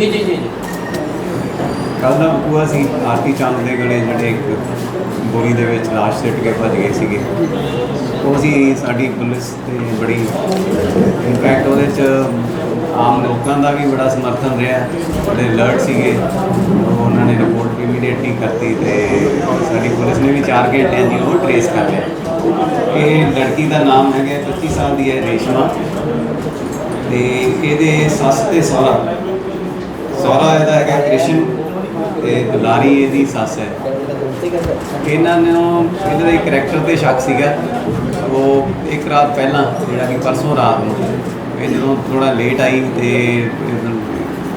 ਜੀ ਜੀ ਜੀ ਕੱਲ ਦਾ ਪੂਆ ਸੀ, ਆਰਤੀ ਚੰਦ ਦੇ ਗਲੇ ਜਿਹੜੇ ਇੱਕ ਬੋਰੀ ਦੇ ਵਿੱਚ ਲਾਸ਼ ਸਿੱਟ ਕੇ ਭੱਜ ਗਏ ਸੀਗੇ। ਉਹ ਸੀ ਸਾਡੀ ਪੁਲਿਸ ਤੇ ਬੜੀ ਇੰਪੈਕਟ ਉਹਦੇ ਚ ਆਮ ਲੋਕਾਂ ਦਾ ਵੀ ਬੜਾ ਸਮਰਥਨ ਰਿਹਾ, ਬੜੇ ਅਲਰਟ ਸੀਗੇ। ਉਹਨਾਂ ਨੇ ਰਿਪੋਰਟ ਇਮੀਡੀਏਟਲੀ ਕਰਤੀ ਤੇ ਸਾਡੀ ਪੁਲਿਸ ਨੇ ਵੀ 4 ਘੰਟਿਆਂ ਦੀ ਉਹ ਟ੍ਰੇਸ ਕਰ ਲਿਆ। ਇਹ ਲੜਕੀ ਦਾ ਨਾਮ ਹੈਗਾ 25 ਸਾਲ ਦੀ ਹੈ ਰੇਸ਼ਮਾ। ਤੇ ਇਹਦੇ ਸੱਸ ਤੇ ਸਹੁਰਾ। ਸਹੁਰਾ ਇਹਦਾ ਹੈਗਾ ਕ੍ਰਿਸ਼ਨ ਤੇ ਦੁਲਾਰੀ ਇਹਦੀ ਸੱਸ ਹੈ। ਇਹਨਾਂ ਨੂੰ ਇਹਨਾਂ ਦਾ ਕਰੈਕਟਰ ਤੇ ਸ਼ੱਕ ਸੀਗਾ। ਉਹ ਇੱਕ ਰਾਤ ਪਹਿਲਾਂ ਜਿਹੜਾ ਕਿ ਪਰਸੋਂ ਰਾਤ ਨੂੰ ਇਹ ਜਦੋਂ ਥੋੜਾ ਲੇਟ ਆਈ ਤੇ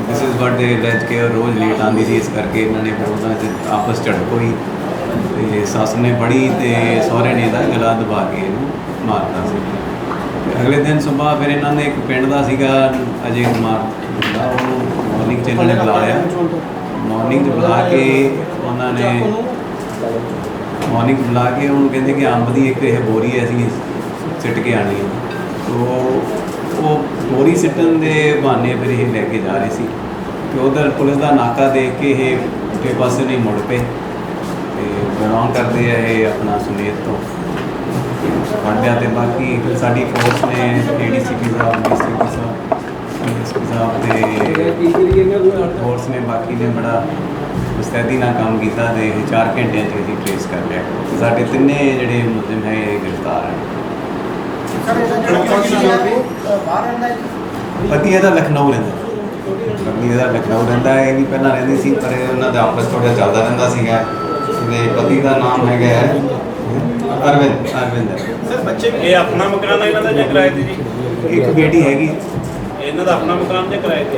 ਦਿਸ ਇਜ਼ ਵਾਟ ਦੇ ਲੈਜ ਕੇ ਰੋਜ਼ ਲੇਟ ਆਉਂਦੀ ਸੀ, ਇਸ ਕਰਕੇ ਇਹਨਾਂ ਨੇ ਫਿਰ ਉਹਨਾਂ 'ਚ ਆਪਸ ਝੜਪ ਹੋਈ। ਤੇ ਸੱਸ ਨੇ ਫੜੀ ਤੇ ਸਹੁਰੇ ਨੇ ਇਹਦਾ ਗਲਾ ਦਬਾ ਕੇ ਇਹਨੂੰ ਮਾਰਤਾ ਸੀ। ਅਗਲੇ ਦਿਨ ਸਵੇਰ ਫਿਰ ਇਹਨਾਂ ਨੇ ਇੱਕ ਪਿੰਡ ਦਾ ਸੀਗਾ ਅਜੇ ਕੁਮਾਰ ਦਾ ਉਹਨੂੰ ਮਾਰਨਿੰਗ ਚ ਇਹਨਾਂ ਨੇ ਬੁਲਾ ਲਿਆ। ਮਾਰਨਿੰਗ ਚ ਬੁਲਾ ਕੇ ਉਹਨਾਂ ਨੇ ਮਾਰਨਿੰਗ ਬੁਲਾ ਕੇ ਉਹਨੂੰ ਕਹਿੰਦੇ ਕਿ ਅੰਬ ਦੀ ਇੱਕ ਇਹ ਬੋਰੀ ਹੈ ਅਸੀਂ ਸਿੱਟ ਕੇ ਆਣੀ ਹੈ। ਤੋ ਉਹ ਬੋਰੀ ਸਿੱਟਣ ਦੇ ਬਹਾਨੇ ਫਿਰ ਇਹ ਲੈ ਕੇ ਜਾ ਰਹੇ ਸੀ ਤੇ ਉਧਰ ਪੁਲਿਸ ਦਾ ਨਾਕਾ ਦੇਖ ਕੇ ਇਹ ਪੁੱਠੇ ਪਾਸੇ ਨਹੀਂ ਮੁੜ ਪਏ ਤੇ ਬਿਲੋਂਗ ਕਰਦੇ ਆ ਇਹ ਆਪਣਾ ਸੁਨੀਤ ਤੋਂ। ਫੜਿਆ ਤੇ ਬਾਕੀ ਫਿਰ ਸਾਡੀ ਫੋਰਸ ਨੇ ਏਡੀਸੀਪੀ ਸਾਹਿਬ ਡੀਸੀਪੀ ਸਾਹਿਬ ਡੀਐਸਪੀ ਸਾਹਿਬ ਤੇ ਫੋਰਸ ਨੇ ਬਾਕੀ ਨੇ ਬੜਾ ਮੁਸਤੈਦੀ ਨਾਲ ਕੰਮ ਕੀਤਾ ਤੇ ਇਹ 4 ਘੰਟਿਆਂ ਚ ਅਸੀਂ ਟ੍ਰੇਸ ਕਰ ਲਿਆ। ਸਾਡੇ ਤਿੰਨੇ ਜਿਹੜੇ ਮੁਲਜ਼ਮ ਹੈ, ਇਹ ਗ੍ਰਿਫਤਾਰ ਹਨ। ਪਤੀ ਇਹਦਾ ਲਖਨਊ ਰਹਿੰਦਾ। ਪਤੀ ਇਹਦਾ ਲਖਨਊ ਰਹਿੰਦਾ ਹੈ ਇਹ ਵੀ ਪਹਿਲਾਂ ਰਹਿੰਦੀ ਸੀ, ਪਰ ਇਹ ਉਹਨਾਂ ਦਾ ਆਪਸ ਥੋੜਾ ਚੱਲਦਾ ਰਹਿੰਦਾ ਸੀਗਾ। ਤੇ ਪਤੀ ਦਾ ਨਾਮ ਹੈਗਾ ਅਰਵਿੰਦ ਅਰਵਿੰਦ। ਹੈ। ਸਰ ਬੱਚੇ ਇਹ ਆਪਣਾ ਮਕਾਨ ਹੈ ਇਹਨਾਂ ਦਾ ਜਾਂ ਕਿਰਾਏ ਤੇ ਜੀ? ਇੱਕ ਬੇਟੀ ਹੈਗੀ। ਇਹਨਾਂ ਦਾ ਆਪਣਾ ਮਕਾਨ ਜਾਂ ਕਿਰਾਏ ਤੇ?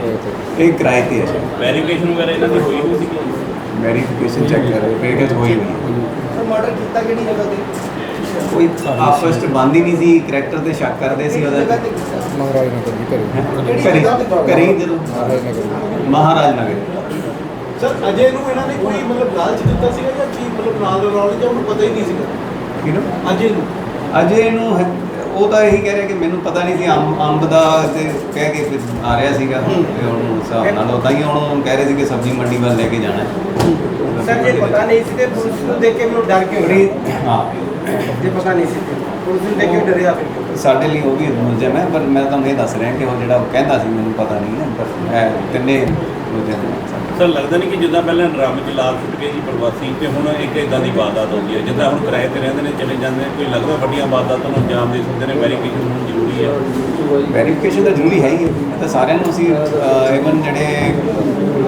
ਇਹ ਕਿਰਾਏ ਤੇ ਹੈ। ਵੈਰੀਫਿਕੇਸ਼ਨ ਵਗੈਰਾ ਇਹਨਾਂ ਦੀ ਹੋਈ ਹੋਈ ਸੀ ਵੈਰੀਫਿਕੇਸ਼ਨ ਚੈੱਕ ਕਰ ਰਹੇ ਪੇਗਜ ਹੋਈ ਨਹੀਂ ਮਰਡਰ ਕੀਤਾ ਕਿਹੜੀ ਜਗ੍ਹਾ ਤੇ? ਕੋਈ ਆਪਸ ਚ ਬੰਦ ਹੀ ਨਹੀਂ ਸੀ ਕਰੈਕਟਰ ਤੇ ਸ਼ੱਕ ਕਰਦੇ ਸੀ ਜਗ੍ਹਾ ਉਹਦਾ ਤੇ। ਕੀਤਾ? ਮਹਾਰਾਜ ਨਗਰ ਜੀ ਘਰੇ। ਕਰੀ ਕਰੀ ਜਦੋਂ। ਮਹਾਰਾਜ ਨਗਰ ਮਹਾਰਾਜ ਨਗਰ ਸਰ ਅਜੇ ਨੂੰ ਇਹਨਾਂ ਨੇ ਕੋਈ ਮਤਲਬ ਲਾਲਚ ਦਿੱਤਾ ਸੀਗਾ ਜਾਂ ਕੀ ਮਤਲਬ ਨਾਲ ਦਾ ਨਾਲ ਜਾਂ ਉਹਨੂੰ ਪਤਾ ਹੀ ਨਹੀਂ ਸੀਗਾ? ਕਿਹਨੂੰ ਅਜੇ ਨੂੰ। ਅਜੇ ਹੈ- ਉਹ ਤਾਂ ਇਹੀ ਕਹਿ ਰਿਹਾ ਕਿ ਮੈਨੂੰ ਪਤਾ ਨਹੀਂ ਸੀ ਅੰਬ ਅੰਬ ਦਾ ਤੇ ਕਹਿ ਕੇ ਫਿਰ ਆ ਰਿਹਾ ਸੀਗਾ। ਤੇ ਹੁਣ ਉਸ ਹਿਸਾਬ ਨਾਲ ਉਹ ਤਾਂ ਹੀ ਉਹਨੂੰ ਕਹਿ ਰਹੇ ਸੀ ਕਿ ਸਬਜ਼ੀ ਮੰਡੀ ਵੱਲ ਲੈ ਕੇ ਜਾਣਾ ਸਰ ਜੇ ਪਤਾ ਨਹੀਂ ਸੀ ਤੇ ਪੁਲਿਸ ਨੂੰ ਦੇਖ ਕੇ ਮੈਨੂੰ ਡਰ ਕਿਉਂ ਬੜੀ ਹਾਂ। ਜੇ ਪਤਾ ਨਹੀਂ ਸੀ ਪੁਲਿਸ ਨੂੰ ਦੇਖ ਕੇ ਡਰਿਆ ਫਿਰ। ਸਾਡੇ ਲਈ ਉਹ ਵੀ ਮੁਲਜ਼ਮ ਹੈ ਪਰ ਮੈਂ ਤੁਹਾਨੂੰ ਇਹ ਦੱਸ ਰਿਹਾ ਕਿ ਉਹ ਜਿਹੜਾ ਉਹ ਕਹਿੰਦਾ ਸੀ ਮੈਨੂੰ ਪਤਾ ਨਹੀਂ ਹੈ ਪਰ ਤਿੰਨੇ ਸਰ ਲੱਗਦਾ ਨਹੀਂ ਕਿ ਜਿੱਦਾਂ ਪਹਿਲਾਂ ਡਰਮ ਚ ਲਾਲ ਸੁੱਟ ਗਏ ਜੀ ਪ੍ਰਵਾਸੀ ਤੇ ਹੁਣ ਇੱਕ ਇਦਾਂ ਦੀ ਵਾਰਦਾਤ ਹੋ ਗਈ ਹੈ। ਜਿੱਦਾਂ ਹੁਣ ਕਿਰਾਏ ਤੇ ਰਹਿੰਦੇ ਨੇ ਚਲੇ ਜਾਂਦੇ ਨੇ ਕੋਈ ਲੱਗਦਾ ਵੱਡੀਆਂ ਵਾਰਦਾਤਾਂ ਨੂੰ ਅੰਜਾਮ ਦੇ ਸਕਦੇ ਨੇ? ਵੈਰੀਫਿਕੇਸ਼ਨ ਹੋਣੀ ਜ਼ਰੂਰੀ ਹੈ। ਵੈਰੀਫਿਕੇਸ਼ਨ ਤਾਂ ਜ਼ਰੂਰੀ ਹੈ ਹੀ ਤਾਂ ਸਾਰਿਆਂ ਨੂੰ ਅਸੀਂ ਇਵਨ ਜਿਹੜੇ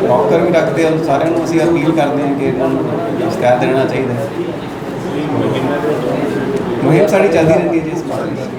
ਡਾਕਟਰ ਵੀ ਰੱਖਦੇ ਆ ਸਾਰਿਆਂ ਨੂੰ ਅਸੀਂ ਅਪੀਲ ਕਰਦੇ ਹਾਂ ਕਿ ਇਹਨਾਂ ਨੂੰ ਸ਼ਿਕਾਇਤ ਦੇਣਾ ਚਾਹੀਦਾ ਹੈ। ਮੁਹਿੰਮ ਸਾਡੀ ਚੱਲਦੀ ਰਹਿੰਦੀ ਹੈ ਜੀ ਇਸ ਬਾਰੇ